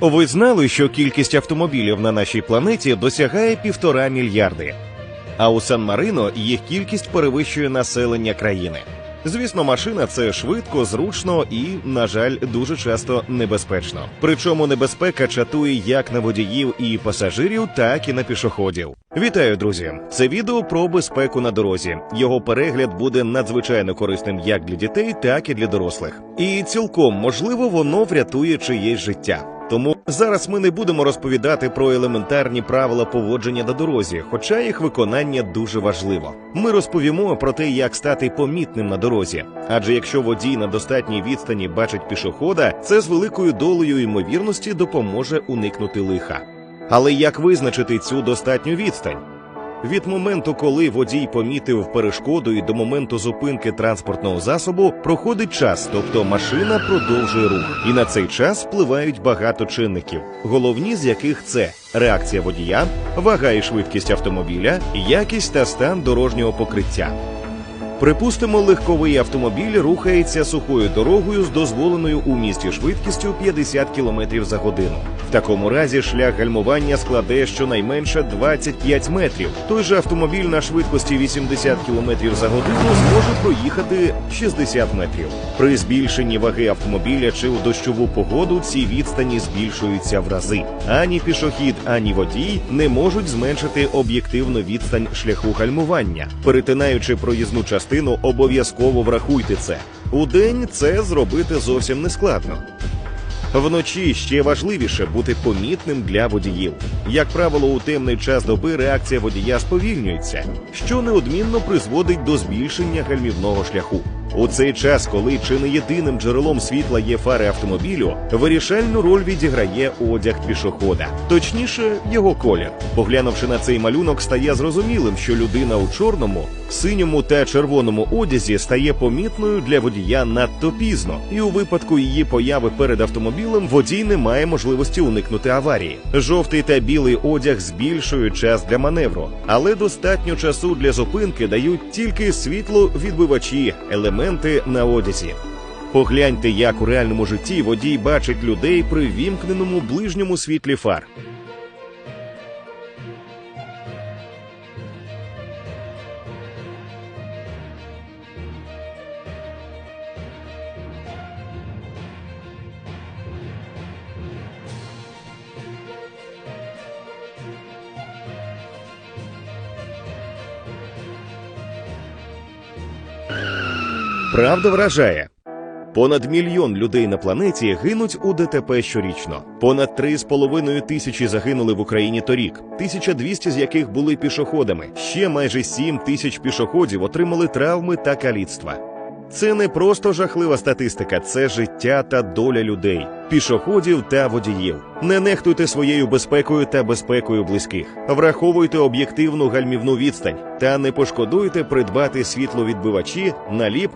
Ви знали, що кількість автомобілів на нашій планеті досягає півтора мільярди, а у Сан-Марино їх кількість перевищує населення країни. Звісно, машина це швидко, зручно і, на жаль, дуже часто небезпечно. Причому небезпека чатує як на водіїв і пасажирів, так і на пішоходів. Вітаю, друзі! Це відео про безпеку на дорозі. Його перегляд буде надзвичайно корисним як для дітей, так і для дорослих. І цілком можливо воно врятує чиєсь життя. Тому зараз ми не будемо розповідати про елементарні правила поводження на дорозі, хоча їх виконання дуже важливо. Ми розповімо про те, як стати помітним на дорозі. Адже якщо водій на достатній відстані бачить пішохода, це з великою долею ймовірності допоможе уникнути лиха. Але як визначити цю достатню відстань? Від моменту, коли водій помітив перешкоду, і до моменту зупинки транспортного засобу проходить час, тобто машина продовжує рух, і на цей час впливають багато чинників, головні з яких це реакція водія, вага і швидкість автомобіля, якість та стан дорожнього покриття. Припустимо, легковий автомобіль рухається сухою дорогою з дозволеною у місті швидкістю 50 км за годину. В такому разі шлях гальмування складе щонайменше 25 метрів. Той же автомобіль на швидкості 80 км за годину зможе проїхати 60 метрів. При збільшенні ваги автомобіля чи у дощову погоду ці відстані збільшуються в рази. Ані пішохід, ані водій не можуть зменшити об'єктивну відстань шляху гальмування. Перетинаючи проїзну частину, обов'язково врахуйте це. У день це зробити зовсім не складно. Вночі ще важливіше бути помітним для водіїв. Як правило, у темний час доби реакція водія сповільнюється, що неодмінно призводить до збільшення гальмівного шляху. У цей час, коли чи не єдиним джерелом світла є фари автомобілю, вирішальну роль відіграє одяг пішохода, точніше, його колір. Поглянувши на цей малюнок, стає зрозумілим, що людина у чорному, синьому та червоному одязі стає помітною для водія надто пізно, і у випадку її появи перед автомобілем водій не має можливості уникнути аварії. Жовтий та білий одяг збільшують час для маневру, але достатньо часу для зупинки дають тільки світловідбивачі, елементи на одязі. Погляньте, як у реальному житті водій бачить людей при вімкненому ближньому світлі фар. Правда вражає. Понад мільйон людей на планеті гинуть у ДТП щорічно. Понад 3,5 тисячі загинули в Україні торік, 1200 з яких були пішоходами. Ще майже 7 тисяч пішоходів отримали травми та каліцтва. Це не просто жахлива статистика, це життя та доля людей, пішоходів та водіїв. Не нехтуйте своєю безпекою та безпекою близьких. Враховуйте об'єктивну гальмівну відстань та не пошкодуйте придбати світловідбивачі, наліп